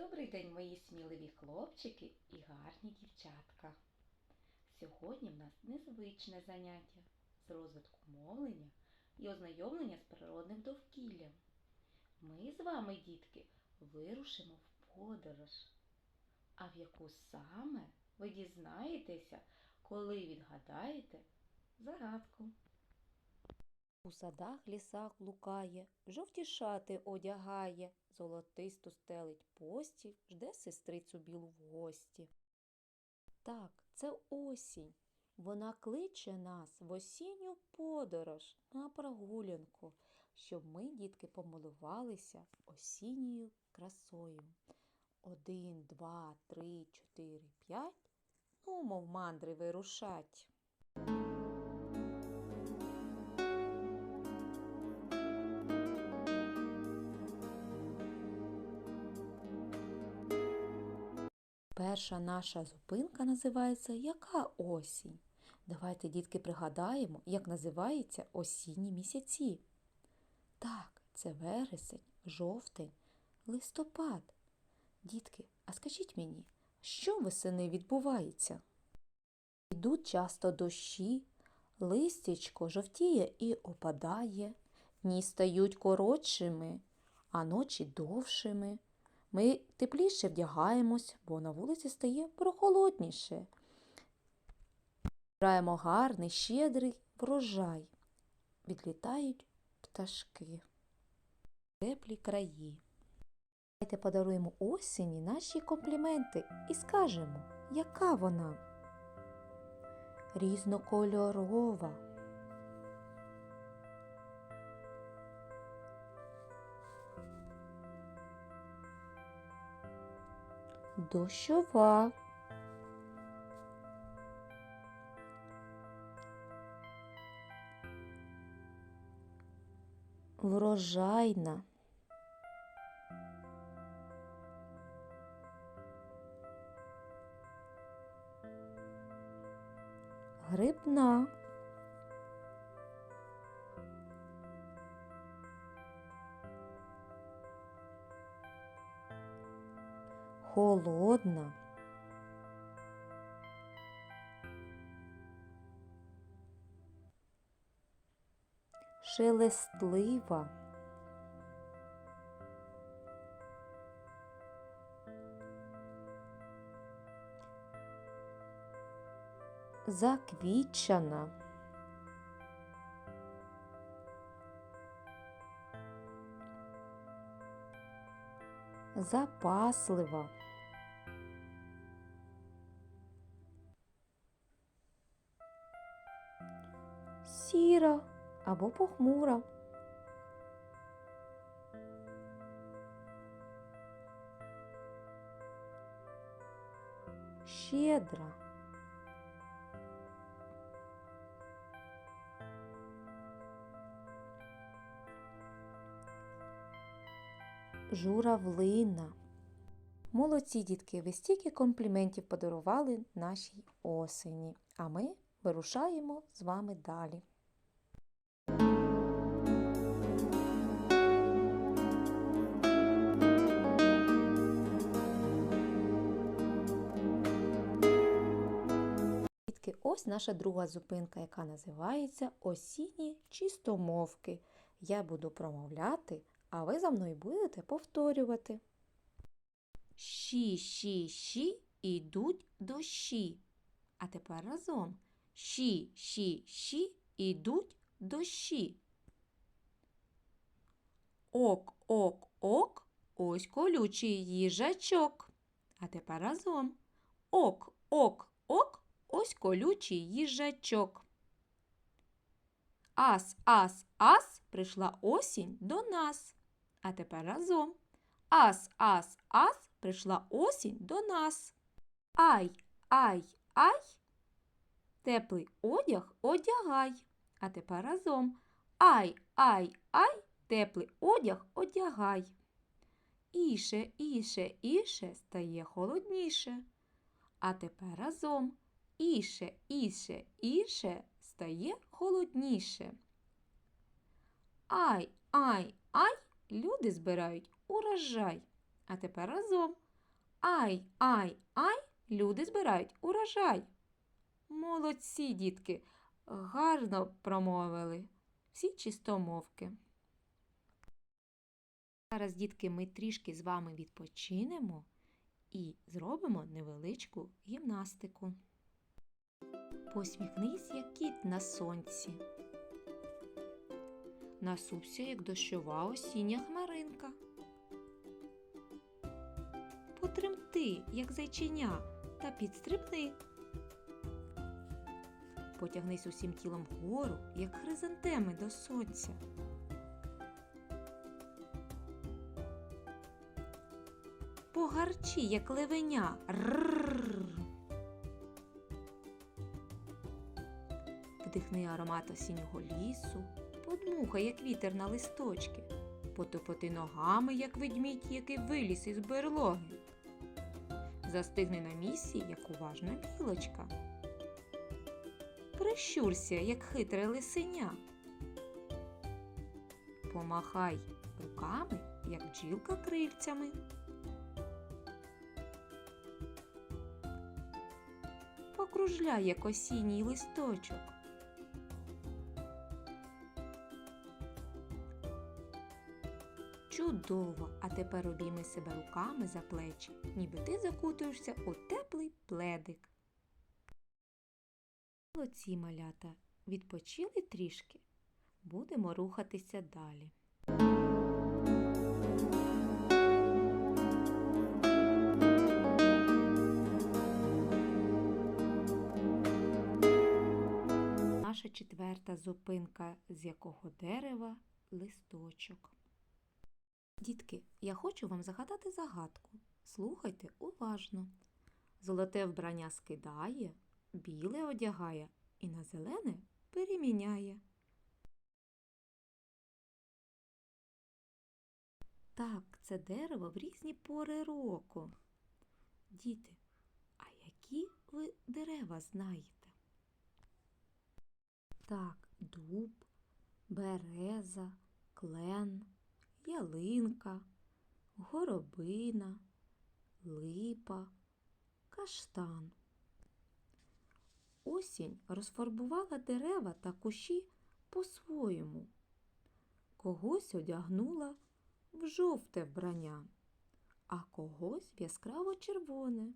Добрий день, мої сміливі хлопчики і гарні дівчатка. Сьогодні в нас незвичне заняття з розвитку мовлення і ознайомлення з природним довкіллям. Ми з вами, дітки, вирушимо в подорож. А в яку саме ви дізнаєтеся, коли відгадаєте загадку. У садах лісах лукає, жовті шати одягає, золотисту стелить постіль, жде сестрицю білу в гості. Так, це осінь. Вона кличе нас в осінню подорож на прогулянку, щоб ми, дітки, помилувалися осінньою красою. Один, два, три, чотири, п'ять. Ну, мов мандри вирушать. Перша наша зупинка називається Яка осінь? Давайте, дітки, пригадаємо, як називаються осінні місяці. Так, це вересень, жовтень, листопад. Дітки, а скажіть мені, що восени відбувається? Йдуть часто дощі, листячко жовтіє і опадає, дні стають коротшими, а ночі довшими. Ми тепліше вдягаємось, бо на вулиці стає прохолодніше. Збираємо гарний, щедрий врожай. Відлітають пташки. Теплі краї. Давайте подаруємо осені наші компліменти і скажемо, яка вона. Різнокольорова. Дощова. Врожайна. Грибна. Холодна. Шелестлива. Заквітчана. Запаслива. Сіра або похмура. Щедра. Журавлина. Молодці дітки, ви стільки компліментів подарували нашій осені, а ми вирушаємо з вами далі. Ось наша друга зупинка, яка називається Осінні чистомовки. Я буду промовляти, а ви за мною будете повторювати. Щі, щі, щі, ідуть дощі. А тепер разом. Щі, щі, щі, ідуть дощі. Ок, ок, ок, ось колючий їжачок. А тепер разом. Ок, ок, ок, ось колючий їжачок. Ас, ас, ас, прийшла осінь до нас. А тепер разом. Ас, ас, ас, прийшла осінь до нас. Ай, ай, ай, теплий одяг одягай. А тепер разом. Ай, ай, ай, теплий одяг одягай. Іше, іше, іше стає холодніше. А тепер разом. Іше, іше, іше стає холодніше. Ай, ай, ай, люди збирають урожай. А тепер разом. Ай, ай, ай, люди збирають урожай. Молодці, дітки, гарно промовили всі чистомовки. Зараз, дітки, ми трішки з вами відпочинемо і зробимо невеличку гімнастику. Посміхнись, як кіт на сонці. Насупся, як дощова осіння хмаринка. Потремти, як зайченя, та підстрибни. Потягнись усім тілом вгору, як хризантеми до сонця. Погарчи, як левеня. Рррр. Вдихни аромат осіннього лісу, подмухай, як вітер на листочки, потопоти ногами, як ведмідь, який виліз із берлоги. Застигни на місці, як уважна білочка. Прищурся, як хитре лисеня. Помахай руками, як бджілка крильцями. Покружляй, як осінній листочок. Чудово! А тепер обійми себе руками за плечі, ніби ти закутуєшся у теплий пледик. Молодці малята, відпочили трішки. Будемо рухатися далі. Наша четверта зупинка, з якого дерева листочок. Дітки, я хочу вам загадати загадку. Слухайте уважно. Золоте вбрання скидає, біле одягає і на зелене переміняє. Так, це дерево в різні пори року. Діти, а які ви дерева знаєте? Так, дуб, береза, клен, ялинка, горобина, липа, каштан. Осінь розфарбувала дерева та кущі по-своєму. Когось одягнула в жовте вбрання, а когось в яскраво червоне.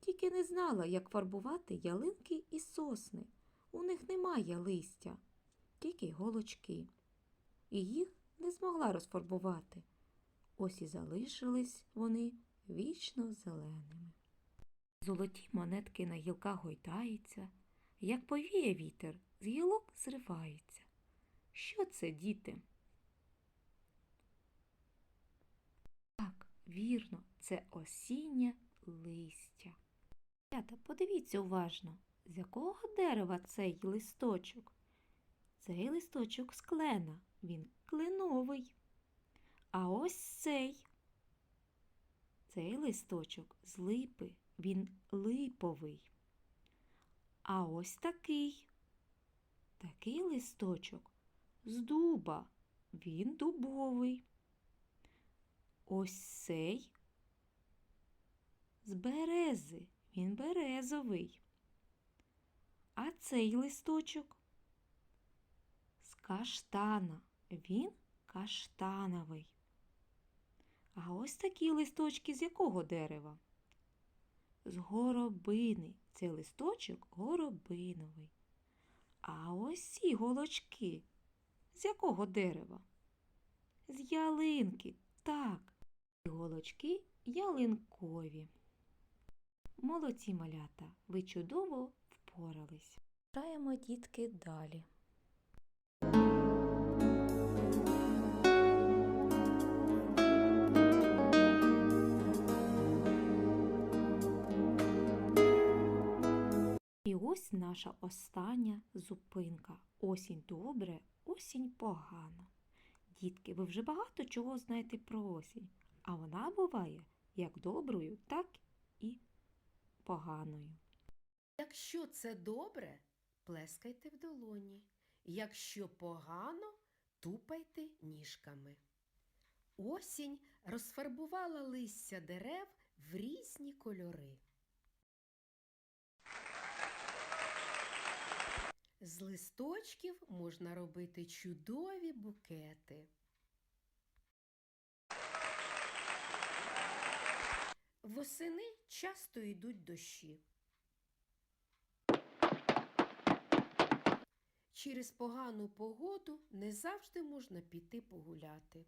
Тільки не знала, як фарбувати ялинки і сосни. У них немає листя, тільки голочки. І їх не змогла розфарбувати. Ось і залишились вони вічно зеленими. Золоті монетки на гілках гойдаються, як повіє вітер, з гілок зриваються. Що це, діти? Так, вірно, це осіннє листя. Рята, подивіться уважно, з якого дерева цей листочок? Цей листочок з клена, він кленовий. А ось цей. Цей листочок з липи, він липовий. А ось такий. Такий листочок з дуба, він дубовий. Ось цей з берези, він березовий. А цей листочок каштана, він каштановий. А ось такі листочки з якого дерева? З горобини. Цей листочок горобиновий. А ось ці голочки. З якого дерева? З ялинки. Так, ці голочки ялинкові. Молодці малята, ви чудово впорались. Граємо дітки далі. Ось наша остання зупинка. Осінь добре, осінь погано. Дітки, ви вже багато чого знаєте про осінь, а вона буває як доброю, так і поганою. Якщо це добре, плескайте в долоні. Якщо погано, тупайте ніжками. Осінь розфарбувала листя дерев в різні кольори. З листочків можна робити чудові букети. Восени часто йдуть дощі. Через погану погоду не завжди можна піти погуляти.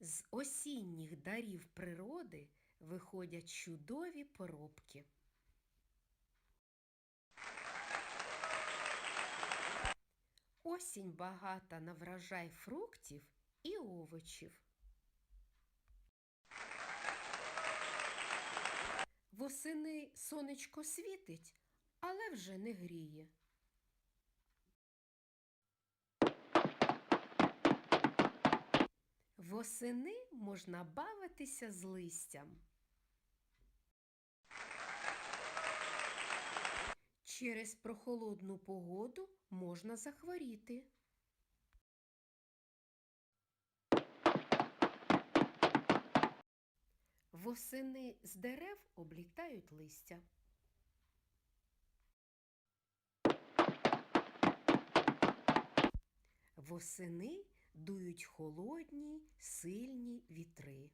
З осінніх дарів природи виходять чудові поробки. Осінь багата на врожай фруктів і овочів. Восени сонечко світить, але вже не гріє. Восени можна бавитися з листям. Через прохолодну погоду можна захворіти. Восени з дерев облітають листя. Восени дують холодні, сильні вітри.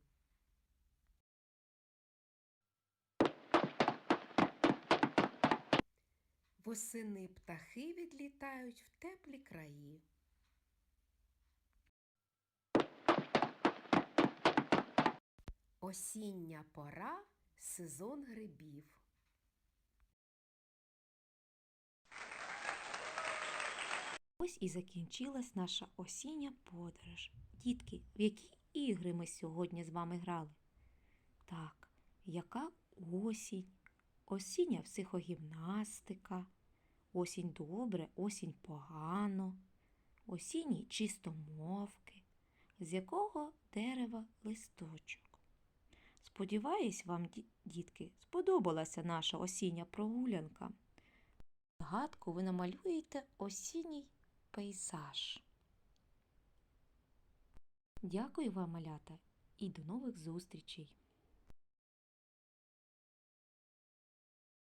Восени птахи відлітають в теплі краї. Осіння пора сезон грибів. Ось і закінчилась наша осіння подорож. Дітки, в які ігри ми сьогодні з вами грали? Так, яка осінь? Осіння психогімнастика, осінь добре, осінь погано, осінні чистомовки, з якого дерева листочок. Сподіваюсь, вам, дітки, сподобалася наша осіння прогулянка. Гадку ви намалюєте осінній пейзаж. Дякую вам, малята, і до нових зустрічей!